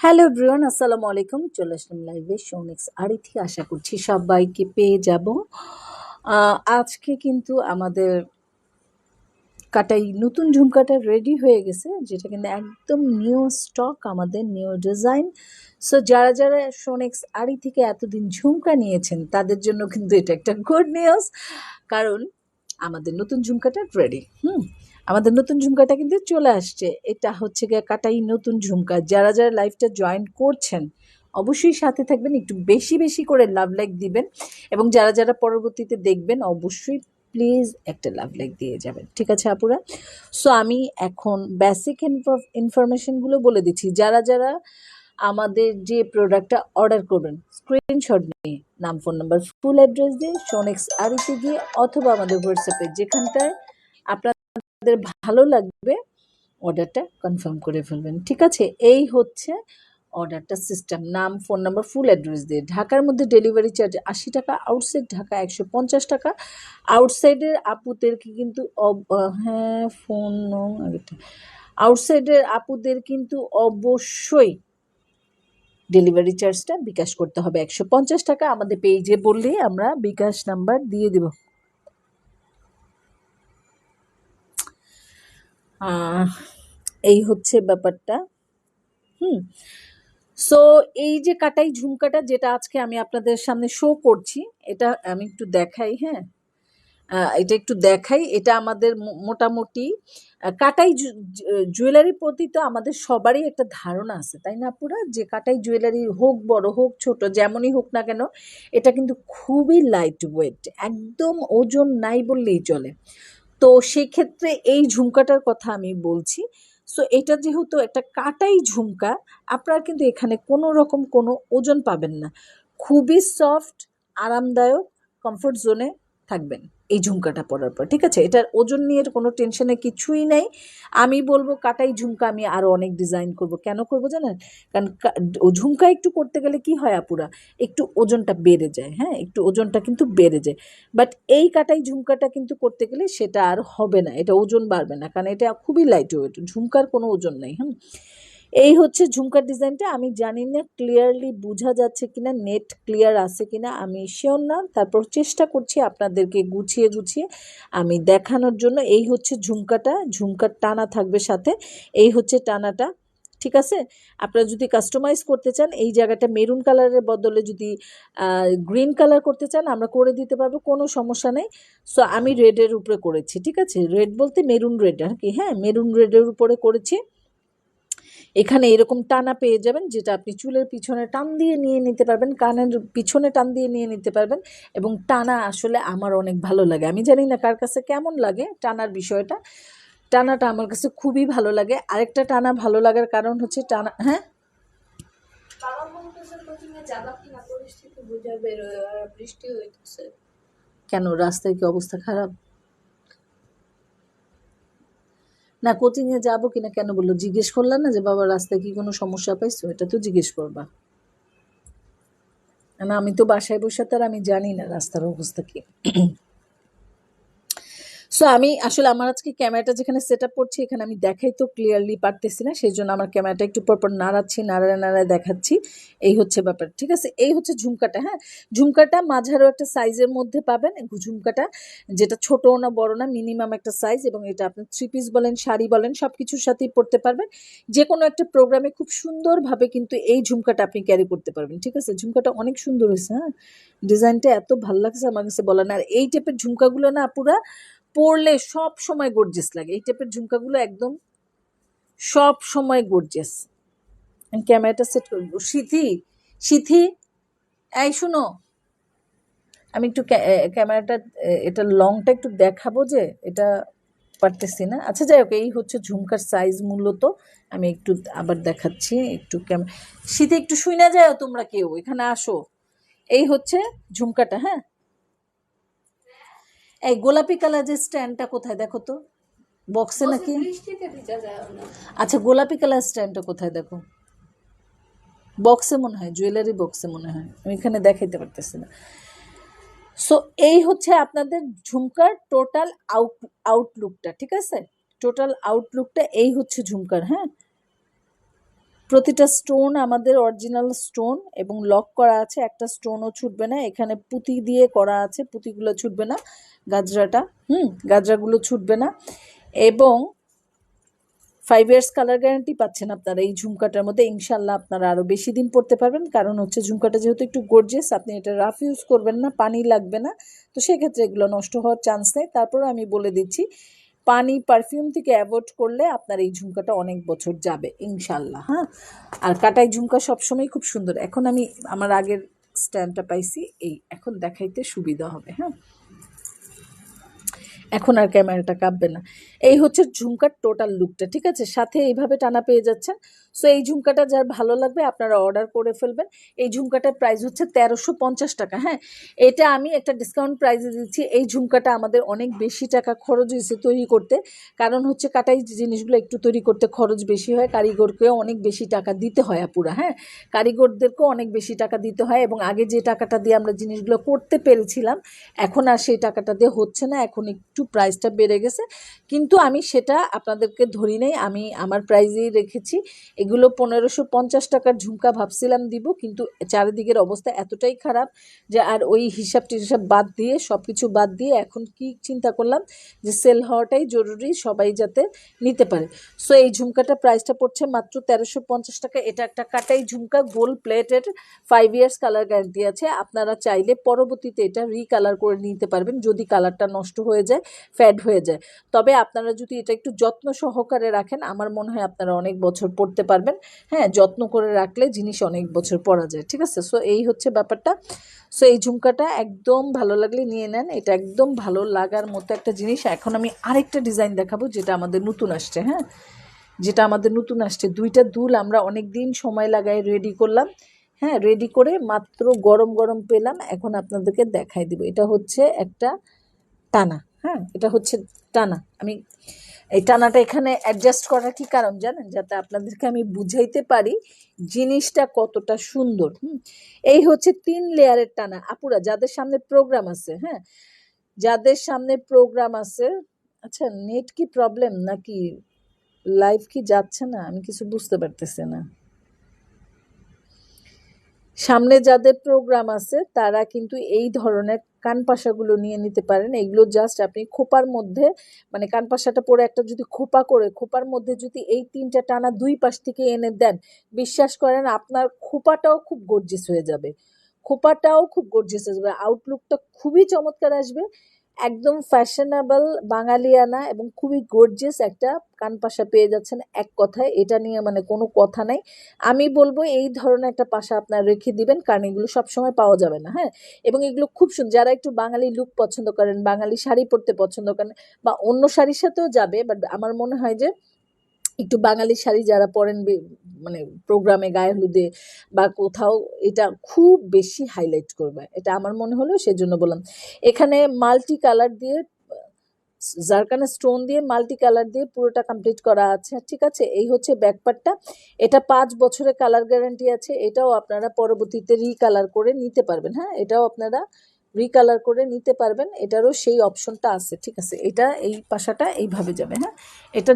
Hello Brian, আসসালামু আলাইকুম। চলে আসলাম লাইভে শোনিক্স আরিথি। আশা করছি সবাইকে পেয়ে যাব। আজকে কিন্তু আমাদের কাটাই নতুন ঝুমকাটা রেডি হয়ে গেছে, যেটা কিন্তু একদম নিউ স্টক আমাদের নিউ ডিজাইন সো যারা যারা সোনেক্স আড়ি থেকে এতদিন ঝুমকা নিয়েছেন, তাদের জন্য কিন্তু এটা একটা গুড নিউজ কারণ আমাদের নতুন ঝুমকাটা রেডি হুম। আমাদের নতুন ঝুমকাটা কিন্তু চলে আসছে। এটা হচ্ছে গিয়ে কাটাই নতুন ঝুমকা। যারা যারা লাইফটা জয়েন করছেন, অবশ্যই সাথে থাকবেন, একটু বেশি বেশি করে লাভ লাইক দিবেন এবং যারা যারা পরবর্তীতে দেখবেন, অবশ্যই প্লিজ একটা লাভ লাইক দিয়ে যাবেন। ঠিক আছে আপুরা? সো আমি এখন বেসিক ইনফরমেশনগুলো বলে দিচ্ছি। যারা যারা আমাদের যে প্রোডাক্টটা অর্ডার করবেন স্ক্রিনশট নিয়ে, নাম ফোন নাম্বার ফুল অ্যাড্রেস দিয়ে সোনেক্স আরিতে গিয়ে অথবা আমাদের হোয়াটসঅ্যাপে যেখানটায় আপনাদের ভালো লাগবে, অর্ডারটা কনফার্ম করে ফেলবেন। ঠিক আছে? এই হচ্ছে অর্ডারটা সিস্টেম নাম ফোন নাম্বার ফুল অ্যাড্রেস দিয়ে। ঢাকার মধ্যে ডেলিভারি চার্জ আশি টাকা আউটসাইড ঢাকা একশো পঞ্চাশ টাকা। আউটসাইডের আপুদেরকে কিন্তু হ্যাঁ ফোন আউটসাইডের আপুদের কিন্তু অবশ্যই ডেলিভারি চার্জটা বিকাশ করতে হবে। একশো পঞ্চাশ টাকা আমাদের পেজে বললেই আমরা বিকাশ নাম্বার দিয়ে দেব। এই হচ্ছে ব্যাপারটা। হুম। সো এই যে কাটাই ঝুমকাটা যেটা আজকে আমি আপনাদের সামনে শো করছি, এটা আমি একটু দেখাই হ্যাঁ? এটা একটু দেখাই। এটা আমাদের মোটামুটি কাটাই জু- জু- জুয়েলারির প্রতি তো আমাদের সবারই একটা ধারণা আছে, তাই না পুরা যে কাটাই জুয়েলারি হোক, বড় হোক, ছোট, যেমনই হোক না কেন, এটা কিন্তু খুবই লাইট ওয়েট একদম ওজন নাই বললেই চলে। তো সেক্ষেত্রে এই ঝুমকাটার কথা আমি বলছি। সো এটা যেহেতু একটা কাটাই ঝুমকা, আপনারা কিন্তু এখানে কোনো রকম কোনো ওজন পাবেন না। খুবই সফট আরামদায়ক কমফোর্ট জোনে থাকবেন এই ঝুমকাটা পরার পর, ঠিক আছে? এটার ওজন নিয়ে কোনো টেনশনে কিছুই নেই। আমি বলব কাটাই ঝুমকা, আমি আরও অনেক ডিজাইন করব। কেন করব জানেন? কারণ ও ঝুমকা একটু করতে গেলে কি হয় আপুরা? একটু ওজনটা বেড়ে যায় হ্যাঁ? একটু ওজনটা কিন্তু বেড়ে যায়। বাট এই কাটাই ঝুমকাটা কিন্তু করতে গেলে সেটা আর হবে না। এটা ওজন বাড়বে না। কারণ এটা খুবই লাইট ওয়েট ঝুমকার কোনো ওজন নেই, হুম? এই হচ্ছে ঝুমকার ডিজাইনটা। আমি জানি না ক্লিয়ারলি বোঝা যাচ্ছে কিনা নেট ক্লিয়ার আছে কিনা, আমি শিওর না। তারপর চেষ্টা করছি আপনাদেরকে গুছিয়ে গুছিয়ে আমি দেখানোর জন্য। এই হচ্ছে ঝুমকাটা, ঝুমকার টানা থাকবে সাথে। এই হচ্ছে টানাটা, ঠিক আছে? আপনারা যদি কাস্টমাইজ করতে চান, এই জায়গাটা মেরুন কালারের বদলে যদি গ্রিন কালার করতে চান, আমরা করে দিতে পারব, কোনো সমস্যা নেই। সো আমি রেডের উপরে করেছি, ঠিক আছে? রেড বলতে মেরুন রেড আর কি হ্যাঁ? মেরুন রেডের উপরে করেছি। এখানে এরকম টানা পেয়ে যাবেন যেটা আপনি চুলের পিছনে টান দিয়ে নিয়ে নিতে পারবেন কানের পিছনে টান দিয়ে নিয়ে নিতে পারবেন এবং টানা আসলে আমার অনেক ভালো লাগে। আমি জানি না কার কাছে কেমন লাগে টানার বিষয়টা। টানাটা আমার কাছে খুবই ভালো লাগে। আরেকটা টানা ভালো লাগার কারণ হচ্ছে টানা হ্যাঁ? কেন? রাস্তায় কি অবস্থা খারাপ? না, কোচিংয়ে যাব কিনা কেন? বলল, জিজ্ঞেস করলাম না যে, বাবা, রাস্তায় কি কোনো সমস্যা পাইছো? এটা তো জিজ্ঞেস করবা। না আমি তো বাসায় বসে তার আমি জানি না রাস্তার অবস্থা কি। সো আমি আসলে আমার আজকে ক্যামেরাটা যেখানে সেট আপ করছি, এখানে আমি দেখাই তো ক্লিয়ারলি পারতেছি না, সেই জন্য আমার ক্যামেরাটা একটু পরপর নাড়াচ্ছি, নাড়ায় নাড়ায় দেখাচ্ছি। এই হচ্ছে ব্যাপার, ঠিক আছে? এই হচ্ছে ঝুমকাটা হ্যাঁ? ঝুমকাটা মাঝারও একটা সাইজের মধ্যে পাবেন ঝুমকাটা যেটা ছোট না, বড় না মিনিমাম একটা সাইজ এবং এটা আপনি থ্রি পিস বলেন, শাড়ি বলেন সব কিছুর সাথেই পরতে পারবেন। যে কোনো একটা প্রোগ্রামে খুব সুন্দরভাবে কিন্তু এই ঝুমকাটা আপনি ক্যারি করতে পারবেন, ঠিক আছে? ঝুমকাটা অনেক সুন্দর হয়েছে হ্যাঁ? ডিজাইনটা এত ভালো লাগছে আমার কাছে বলার না, আর এই টাইপের ঝুমকাগুলো না পুরা পরলে সব সময় গর্জেস লাগে। এই টাইপের ঝুমকাগুলো একদম সব সময় গর্জেস ক্যামেরাটা সেট করব সিথি সিথি, এই শুনো। আমি একটু ক্যামেরাটা এটা লংটা একটু দেখাবো যে এটা পারতেছি না। আচ্ছা যাই হোক, এই হচ্ছে ঝুমকার সাইজ মূলত। আমি একটু আবার দেখাচ্ছি, একটু ক্যাম শীতে একটু শুই না যায় তোমরা কেউ। এখানে আসো। এই হচ্ছে ঝুমকাটা হ্যাঁ? এই গোলাপি কালার যে স্ট্যান্ডটা কোথায় দেখো তো? বক্সে নাকি? আচ্ছা গোলাপি কালার স্ট্যান্ডটা কোথায় দেখো? বক্সে মনে হয় জুয়েলারি বক্সে মনে হয়। আমি এখানে দেখাইতে পারতেছি না। সো এই হচ্ছে আপনাদের ঝুমকার টোটাল আউট আউটলুকটা ঠিক আছে? টোটাল আউটলুকটা এই হচ্ছে ঝুমকার হ্যাঁ? প্রতিটা স্টোন আমাদের অরিজিনাল স্টোন এবং লক করা আছে, একটা স্টোনও ছুটবে না, এখানে পুঁতি দিয়ে করা আছে, পুঁতিগুলো ছুটবে না, গাজরাটা, হুম, গাজরাগুলো ছুটবে না এবং ফাইভ ইয়ার্স কালার গ্যারান্টি পাচ্ছেন আপনারা এই ঝুমকাটার মধ্যে ইনশাল্লাহ আপনারা আরও বেশি দিন পরতে পারবেন, কারণ হচ্ছে ঝুমকাটা যেহেতু একটু গর্জিয়াস আপনি এটা রাফ ইউজ করবেন না, পানি লাগবে না, তো সেক্ষেত্রে এগুলো নষ্ট হওয়ার চান্স নেই তারপর আমি বলে দিচ্ছি পানি পারফিউম থেকে অ্যাভয়েড করলে আপনার এই ঝুমকাটা অনেক বছর যাবে, ইনশাল্লাহ হ্যাঁ? আর কাটাই ঝুমকা সবসময় খুব সুন্দর। এখন আমি আমার আগের স্ট্যান্ডটা পাইছি, এই এখন দেখাইতে সুবিধা হবে হ্যাঁ? এখন আর ক্যামেরাটা কাঁপবে না। এই হচ্ছে ঝুমকার টোটাল লুকটা ঠিক আছে? সাথে এইভাবে টানা পেয়ে যাচ্ছেন সো এই ঝুমকাটা যার ভালো লাগবে, আপনারা অর্ডার করে ফেলবেন। এই ঝুমকাটার প্রাইস হচ্ছে তেরোশো পঞ্চাশ টাকা হ্যাঁ? এটা আমি একটা ডিসকাউন্ট প্রাইসে দিচ্ছি। এই ঝুমকাটা আমাদের অনেক বেশি টাকা খরচ হয়েছে তৈরি করতে। কারণ হচ্ছে কাটাই জিনিসগুলো একটু তৈরি করতে খরচ বেশি হয়, কারিগরকেও অনেক বেশি টাকা দিতে হয় আপুরা হ্যাঁ? কারিগরদেরকেও অনেক বেশি টাকা দিতে হয় এবং আগে যে টাকাটা দিয়ে আমরা জিনিসগুলো করতে পেরেছিলাম, এখন আর সেই টাকাটা দিয়ে হচ্ছে না। এখন একটু প্রাইসটা বেড়ে গেছে। কিন্তু আমি সেটা আপনাদেরকে ধরি নাই, আমি আমার প্রাইজেই রেখেছি। এগুলো পনেরোশো পঞ্চাশ টাকার ঝুমকা ভাবছিলাম দিব, কিন্তু চারিদিকের অবস্থা এতটাই খারাপ যে আর ওই হিসাব টিসাব বাদ দিয়ে সব কিছু বাদ দিয়ে এখন কি চিন্তা করলাম যে সেল হওয়াটাই জরুরি সবাই যাতে নিতে পারে। সো এই ঝুমকাটা প্রাইসটা পড়ছে মাত্র তেরোশো পঞ্চাশ টাকা। এটা একটা কাটাই ঝুমকা গোল্ড প্লেটের ফাইভ ইয়ার্স কালার গ্যারান্টি আছে। আপনারা চাইলে পরবর্তীতে এটা রিকালার করে নিতে পারবেন, যদি কালারটা নষ্ট হয়ে যায় ফ্যাড হয়ে যায়। তবে আপনারা যদি এটা একটু যত্ন সহকারে রাখেন, আমার মনে হয় আপনারা অনেক বছর পড়তে পারবেন। হ্যাঁ যত্ন করে রাখলে জিনিস অনেক বছর পরা যায়, ঠিক আছে? সো এই হচ্ছে ব্যাপারটা। সো এই ঝুমকাটা একদম ভালো লাগলে নিয়ে নেন। এটা একদম ভালো লাগার মতো একটা জিনিস। এখন আমি আরেকটা ডিজাইন দেখাবো যেটা আমাদের নতুন আসছে হ্যাঁ? যেটা আমাদের নতুন আসছে। দুইটা দুল আমরা অনেক দিন সময় লাগাই রেডি করলাম। হ্যাঁ রেডি করে মাত্র গরম গরম পেলাম। এখন আপনাদেরকে দেখাই দিব। এটা হচ্ছে একটা টানা হ্যাঁ? এটা হচ্ছে টানা। আমি এই টানাটা এখানে অ্যাডজাস্ট করার কি কারণ জানেন? যাতে আপনাদেরকে আমি বুঝাইতে পারি জিনিসটা কতটা সুন্দর। হুম? এই হচ্ছে তিন লেয়ারের টানা। আপুরা, যাদের সামনে প্রোগ্রাম আছে হ্যাঁ? যাদের সামনে প্রোগ্রাম আছে আচ্ছা নেট কি প্রবলেম নাকি লাইভ কি যাচ্ছে না? আমি কিছু বুঝতে পারতেছি না। সামনে যাদের প্রোগ্রাম আছে, তারা কিন্তু এই ধরনের কানপাশাগুলো নিয়ে নিতে পারেন। এগুলো জাস্ট আপনি খোপার মধ্যে মানে কানপাশাটা পরে একটা যদি খোপা করে, খোপার মধ্যে যদি এই তিনটা টানা দুই পাশ থেকে এনে দেন, বিশ্বাস করেন আপনার খোপাটাও খুব গর্জিস হয়ে যাবে। খোপাটাও খুব গর্জিস হয়ে যাবে। আউটলুকটা খুবই চমৎকার আসবে। একদম ফ্যাশনেবল বাঙালিয়ানা এবং খুবই গর্জিয়াস একটা কানপাশা পেয়ে যাচ্ছেন এক কথায়। এটা নিয়ে মানে কোনো কথা নাই। আমি বলব এই ধরনের একটা পাশা আপনার রেখে দিবেন কারণ এগুলো সবসময় পাওয়া যাবে না হ্যাঁ? এবং এগুলো খুব সুন্দর যারা একটু বাঙালি লুক পছন্দ করেন, বাঙালি শাড়ি পরতে পছন্দ করেন বা অন্য শাড়ির সাথেও যাবে বাট আমার মনে হয় যে একটু বাঙালি শাড়ি যারা পরেন মানে প্রোগ্রামে গায়ে হলুদে বা কোথাও, এটা খুব বেশি হাইলাইট করবে। এটা আমার মনে হলো সেজন্য বললাম। এখানে মাল্টি কালার দিয়ে, জারকানা স্টোন দিয়ে মাল্টি কালার দিয়ে পুরোটা কমপ্লিট করা আছে। ঠিক আছে? এই হচ্ছে ব্যাকপারটা এটা পাঁচ বছরের কালার গ্যারান্টি আছে। এটাও আপনারা পরবর্তীতে রিকালার করে নিতে পারবেন। হ্যাঁ এটাও আপনারা রিকালার করে নিতে পারবেন। এটারও সেই অপশনটা আছে। ঠিক আছে? এটা এই পাশাটা এইভাবে যাবে। হ্যাঁ? এটা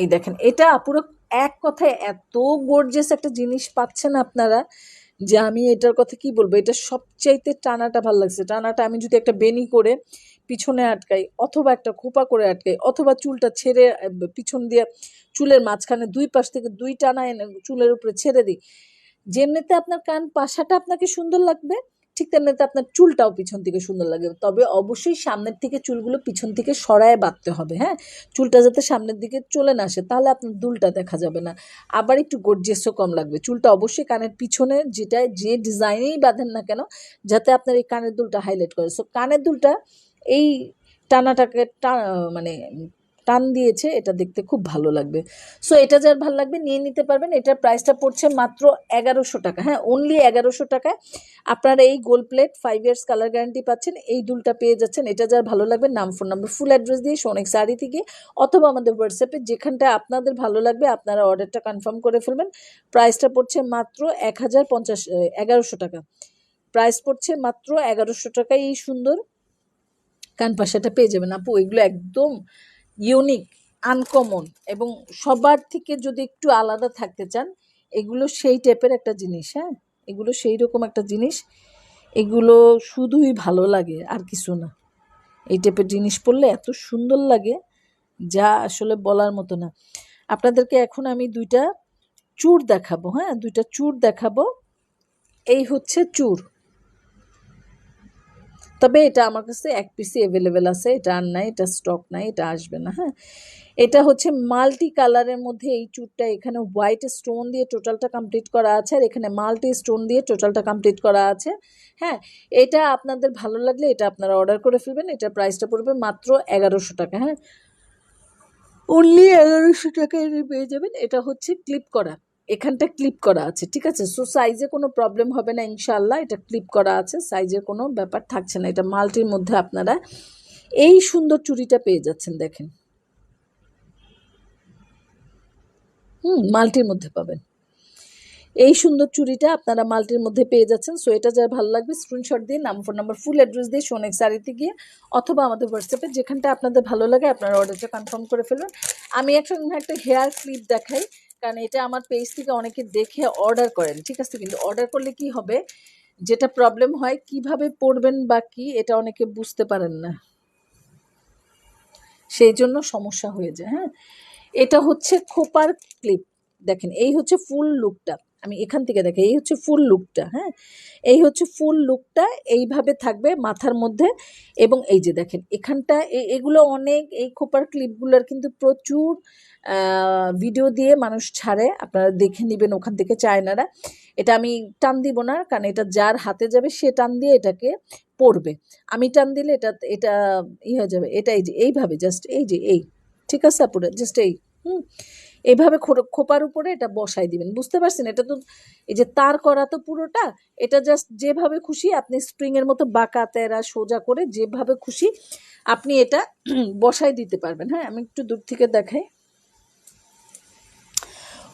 এই দেখেন, এটা পুরো এক কথায় এত গর্জেস একটা জিনিস পাচ্ছেন আপনারা যে আমি এটার কথা কি বলব? এটা সবচাইতে টানাটা ভালো লাগছে। টানাটা আমি যদি একটা বেনি করে পিছনে আটকাই, অথবা একটা খোপা করে আটকাই, অথবা চুলটা ছেড়ে পিছন দিয়ে চুলের মাঝখানে দুই পাশ থেকে দুই টানা এনে চুলের উপরে ছেড়ে দিই, যেমনিতে আপনার কান, পাশাটা আপনাকে সুন্দর লাগবে ঠিক তেমনিতে আপনার চুলটাও পিছন থেকে সুন্দর লাগবে তবে অবশ্যই সামনের থেকে চুলগুলো পিছন থেকে সরায় বাঁধতে হবে হ্যাঁ? চুলটা যাতে সামনের দিকে চলে না আসে, তাহলে আপনার দুলটা দেখা যাবে না। আবার একটু গর্জিয়াসও কম লাগবে। চুলটা অবশ্যই কানের পিছনে যেটা যে ডিজাইনেই বাঁধেন না কেন, যাতে আপনার এই কানের দুলটা হাইলাইট করে। সো কানের দুলটা এই টানাটাকে টা মানে টান দিয়েছে, এটা দেখতে খুব ভালো লাগবে। সো এটা যার ভালো লাগবে, নিয়ে নিতে পারবেন। এটার প্রাইসটা পড়ছে মাত্র এগারোশো টাকা। হ্যাঁ অনলি এগারোশো টাকায় আপনারা এই gold plate five years colour guarantee পাচ্ছেন, এই দুলটা পেয়ে যাচ্ছেন। এটা যার ভালো লাগবে, নাম ফোন নাম্বার ফুল অ্যাড্রেস দিয়ে সোনেক শাড়ি থেকে অথবা আমাদের হোয়াটসঅ্যাপে যেখানটা আপনাদের ভালো লাগবে, আপনারা অর্ডারটা কনফার্ম করে ফেলবেন। প্রাইসটা পড়ছে মাত্র এক হাজার পঞ্চাশ এগারোশো টাকা। প্রাইস পড়ছে মাত্র এগারোশো টাকায় এই সুন্দর। কানপাশাটা পেয়ে যাবেন। আপু, এগুলো একদম ইউনিক আনকমন এবং সবার থেকে যদি একটু আলাদা থাকতে চান, এগুলো সেই টাইপের একটা জিনিস হ্যাঁ? এগুলো সেই রকম একটা জিনিস। এগুলো শুধুই ভালো লাগে, আর কিছু না। এই টাইপের জিনিস পরলে এত সুন্দর লাগে, যা আসলে বলার মতো না। আপনাদেরকে এখন আমি দুইটা চূড় দেখাবো হ্যাঁ? দুইটা চূড় দেখাবো। এই হচ্ছে চূড় তবে এটা আমার কাছে এক পিসই অ্যাভেলেবেল আছে, এটা আর নাই, এটা স্টক নাই, এটা আসবে না হ্যাঁ? এটা হচ্ছে মাল্টি কালারের মধ্যে এই চুটটা, এখানে হোয়াইট স্টোন দিয়ে টোটালটা কমপ্লিট করা আছে, আর এখানে মাল্টি স্টোন দিয়ে টোটালটা কমপ্লিট করা আছে হ্যাঁ? এটা আপনাদের ভালো লাগলে এটা আপনারা অর্ডার করে ফেলবেন, এটা প্রাইসটা পড়বে মাত্র এগারোশো টাকা হ্যাঁ? অনলি এগারোশো টাকা পেয়ে যাবেন, এটা হচ্ছে ক্লিপ করা। এখানটা ক্লিপ করা আছে, ঠিক আছে? সো সাইজে কোনো প্রবলেম হবে না ইনশাল্লাহ এটা ক্লিপ করা আছে সাইজের কোনো ব্যাপার থাকছে না। এটা মাল্টির মধ্যে আপনারা এই সুন্দর চুড়িটা পেয়ে যাচ্ছেন, দেখেন। হুম মাল্টির মধ্যে পাবেন। এই সুন্দর চুড়িটা আপনারা মাল্টির মধ্যে পেয়ে যাচ্ছেন। সো এটা যার ভালো লাগবে স্ক্রিনশট দিয়ে, নাম ফোন নাম্বার ফুল অ্যাড্রেস দিয়ে সোনেক শাড়িতে গিয়ে, অথবা আমাদের হোয়াটসঅ্যাপে যেখানটা আপনাদের ভালো লাগে, আপনারা অর্ডারটা কনফার্ম করে ফেলবেন আমি একসঙ্গে একটা হেয়ার ক্লিপ দেখাই। কারণ এটা আমার পেজ থেকে অনেকে দেখে অর্ডার করেন, ঠিক আছে? কিন্তু অর্ডার করলে কি হবে? যেটা প্রবলেম হয়, কীভাবে পড়বেন বা কি, এটা অনেকে বুঝতে পারেন না। সেই জন্য সমস্যা হয়ে যায় হ্যাঁ? এটা হচ্ছে খোপার ক্লিপ দেখেন, এই হচ্ছে ফুল লুকটা আমি এখান থেকে দেখে, এই হচ্ছে ফুল লুকটা হ্যাঁ? এই হচ্ছে ফুল লুকটা এইভাবে থাকবে মাথার মধ্যে এবং এই যে দেখেন, এখানটা এগুলো অনেক, এই খোপার ক্লিপগুলোর কিন্তু প্রচুর ভিডিও দিয়ে মানুষ ছাড়ে। আপনারা দেখে নেবেন ওখান থেকে চায়নারা। এটা আমি টান দিব না, কারণ এটা যার হাতে যাবে, সে টান দিয়ে এটাকে পড়বে আমি টান দিলে এটা এটা ই হয়ে যাবে। এটা এই যে, এইভাবে জাস্ট এই যে, এই, ঠিক আছে আপুরা? জাস্ট এই। হুম এইভাবে খোপার উপরে এটা বসাই দিবেন। বুঝতে পারছেন? এটা তো, এই যে তার করা তো পুরোটা, এটা জাস্ট যেভাবে খুশি আপনি স্প্রিং এর মতো বাঁকা তেরা সোজা করে যেভাবে খুশি আপনি এটা বসাই দিতে পারবেন। হ্যাঁ আমি একটু দূর থেকে দেখাই।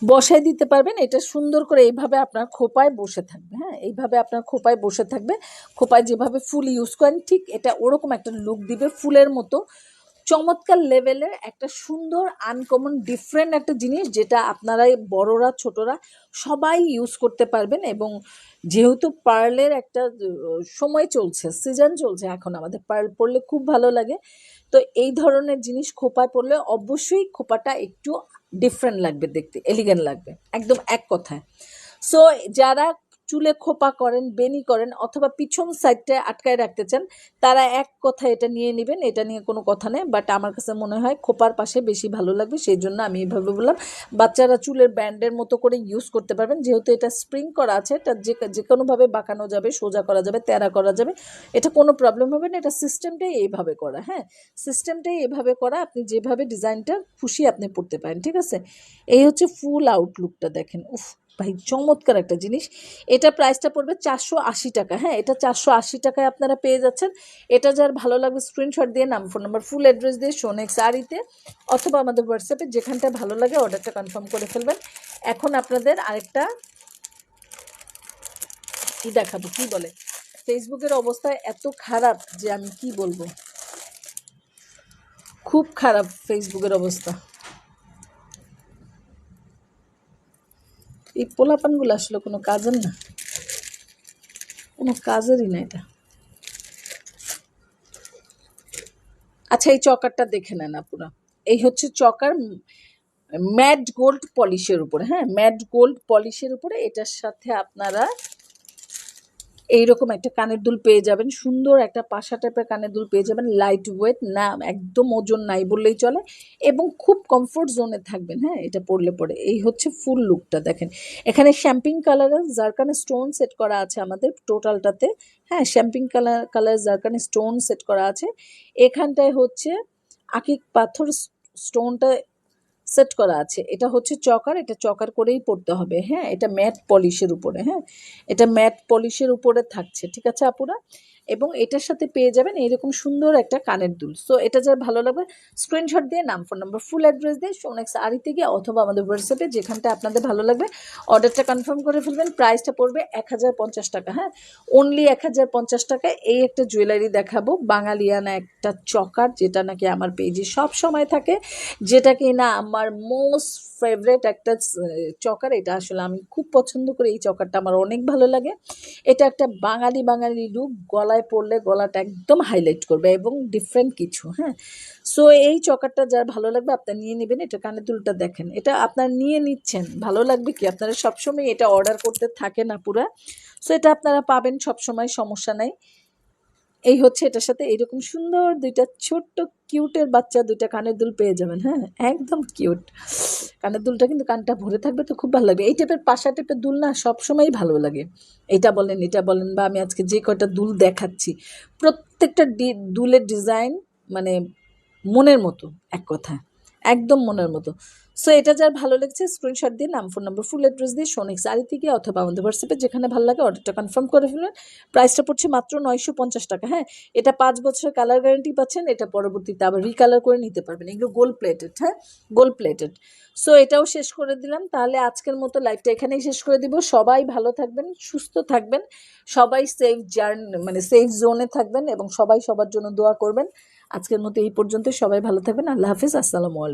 বসাই দিতে পারবেন, এটা সুন্দর করে এইভাবে আপনার খোপায় বসে থাকবে। হ্যাঁ এইভাবে আপনার খোপায় বসে থাকবে। খোপায় যেভাবে ফুল ইউজ করেন, ঠিক এটা ওরকম একটা লুক দিবে ফুলের মতো। চমৎকার লেভেলের একটা সুন্দর আনকমন ডিফারেন্ট একটা জিনিস যেটা আপনারা বড়রা, ছোটরা সবাই ইউজ করতে পারবেন এবং যেহেতু পার্লের একটা সময় চলছে সিজন চলছে এখন আমাদের পার্ল পরলে খুব ভালো লাগে। তো এই ধরনের জিনিস খোপায় পরলে অবশ্যই খোপাটা একটু ডিফারেন্ট লাগবে দেখতে এলিগেন্ট লাগবে, একদম এক কথায়। সো যারা চুলে খোপা করেন বেনি করেন অথবা পিছন সাইডটা আটকায় রাখতে চান, তারা এক কথা এটা নিয়ে নেবেন, এটা নিয়ে কোনো কথা নেই বাট আমার কাছে মনে হয় খোপার পাশে বেশি ভালো লাগবে, সেই জন্য আমি এইভাবে বললাম। বাচ্চারা চুলের ব্যান্ডের মতো করে ইউজ করতে পারবেন, যেহেতু এটা স্প্রিং করা আছে, এটা যে যে কোনোভাবে বাঁকানো যাবে, সোজা করা যাবে, তেরা করা যাবে, এটা কোনো প্রবলেম হবে না, এটা সিস্টেমটাই এইভাবে করা হ্যাঁ? সিস্টেমটাই এভাবে করা, আপনি যেভাবে ডিজাইনটা খুশি আপনি পড়তে পারেন, ঠিক আছে? এই হচ্ছে ফুল আউটলুকটা দেখেন, উফ ভাই, চমৎকার একটা জিনিস। এটা প্রাইসটা পড়বে চারশো আশি টাকা। হ্যাঁ এটা চারশো আশি টাকায় আপনারা পেয়ে যাচ্ছেন। এটা যার ভালো লাগবে স্ক্রিনশট দিয়ে, নাম ফোন নাম্বার ফুল অ্যাড্রেস দিয়ে সোনেক শাড়িতে অথবা আমাদের হোয়াটসঅ্যাপে যেখানটা ভালো লাগে অর্ডারটা কনফার্ম করে ফেলবেন। এখন আপনাদের আরেকটা কি দেখাবো, কি বলে? ফেসবুকের অবস্থা এত খারাপ যে আমি কি বলব? খুব খারাপ ফেসবুকের অবস্থা। এই পোলাপানগুলো আসলে কোনো কাজের না। কোনো কাজেরই না এটা। আচ্ছা এই চকারটা দেখে নেন আপনারা এই হচ্ছে চকার ম্যাড গোল্ড পলিশের উপরে হ্যাঁ? ম্যাড গোল্ড পলিশের উপরে এটার সাথে আপনারা এইরকম একটা কানের দুল পেয়ে যাবেন। সুন্দর একটা পাশা টাইপের কানের দুল পেয়ে যাবেন। লাইট ওয়েট না একদম ওজন নাই বললেই চলে এবং খুব কমফোর্ট জোনে থাকবেন হ্যাঁ? এটা পরলে পরে। এই হচ্ছে ফুল লুকটা দেখেন। এখানে শ্যাম্পিং কালারের জারকানে স্টোন সেট করা আছে আমাদের টোটালটাতে হ্যাঁ শ্যাম্পিং কালার কালার জারকানে স্টোন সেট করা আছে। এখানটায় হচ্ছে আকিক পাথর স্টোনটা সেট করা আছে। এটা হচ্ছে চকার, এটা চকার করেই পড়তে হবে। হ্যাঁ এটা ম্যাট পলিশের উপরে হ্যাঁ? এটা ম্যাট পলিশের উপরে থাকছে, ঠিক আছে আপুরা? এবং এটার সাথে পেয়ে যাবেন এইরকম সুন্দর একটা কানের দুল। সো এটা যার ভালো লাগবে স্ক্রিনশট দিয়ে, নাম ফোন নাম্বার ফুল অ্যাড্রেস দিয়ে সোনেক্স আড়িতে গিয়ে অথবা আমাদের হোয়াটসঅ্যাপে যেখানটা আপনাদের ভালো লাগবে অর্ডারটা কনফার্ম করে ফেলবেন প্রাইসটা পড়বে এক হাজার পঞ্চাশ টাকা হ্যাঁ? অনলি এক টাকায় এই একটা জুয়েলারি দেখাবো, বাঙালিয়ানা একটা চকার, যেটা নাকি আমার পেজে সব সময় থাকে, যেটা কি না আমার মোস্ট ফেভারেট একটা চকার। এটা আসলে আমি খুব পছন্দ করি, এই চকারটা আমার অনেক ভালো লাগে। এটা একটা বাঙালি বাঙালি রূপ গলায় পরলে গলাটা একদম হাইলাইট করবে এবং ডিফারেন্ট কিছু হ্যাঁ? সো এই চকারটা যার ভালো লাগবে আপনার নিয়ে নেবেন, এটা কানে দুলটা দেখেন। এটা আপনার নিয়ে নিচ্ছেন, ভালো লাগবে কি? আপনারা সবসময় এটা অর্ডার করতে থাকে না পুরা সো এটা আপনারা পাবেন সবসময়, সমস্যা নাই। এই হচ্ছে এটার সাথে, এরকম সুন্দর দুইটা ছোট্ট কিউটের বাচ্চা দুইটা কানের দুল পেয়ে যাবেন হ্যাঁ? একদম কিউট কানের দুলটা কিন্তু কানটা ভরে থাকবে তো খুব ভালো লাগবে। এই টাইপের পাশা টাইপের দুল না সবসময়ই ভালো লাগে। এটা বলেন এটা বলেন বা আমি আজকে যে কয়টা দুল দেখাচ্ছি, প্রত্যেকটা দুলের ডিজাইন মানে মনের মতো, এক কথা একদম মনের মতো। সো এটা যার ভালো লাগছে স্ক্রিনশট দিয়ে নাম ফোন নাম্বার ফুল অ্যাড্রেস দিয়ে সোনিক্স আড়ি থেকে অথবা আমাদের হোয়াটসঅ্যাপে যেখানে ভালো লাগে অর্ডারটা কনফার্ম করে ফেলবেন প্রাইসটা পড়ছে মাত্র নয়শো পঞ্চাশ টাকা। হ্যাঁ এটা পাঁচ বছরের কালার গ্যারান্টি পাচ্ছেন, এটা পরবর্তীতে আবার রিকালার করে নিতে পারবেন। এগুলো গোল্ড প্লেটেড হ্যাঁ গোল্ড প্লেটেড সো এটাও শেষ করে দিলাম। তাহলে আজকের মতো লাইভটা এখানেই শেষ করে দিব। সবাই ভালো থাকবেন, সুস্থ থাকবেন, সবাই সেফ জার্ন মানে সেফ জোনে থাকবেন এবং সবাই সবার জন্য দোয়া করবেন। আজকের মতো এই পর্যন্ত সবাই ভালো থাকবেন। আল্লাহ হাফিজ। আসসালামু আলাইকুম।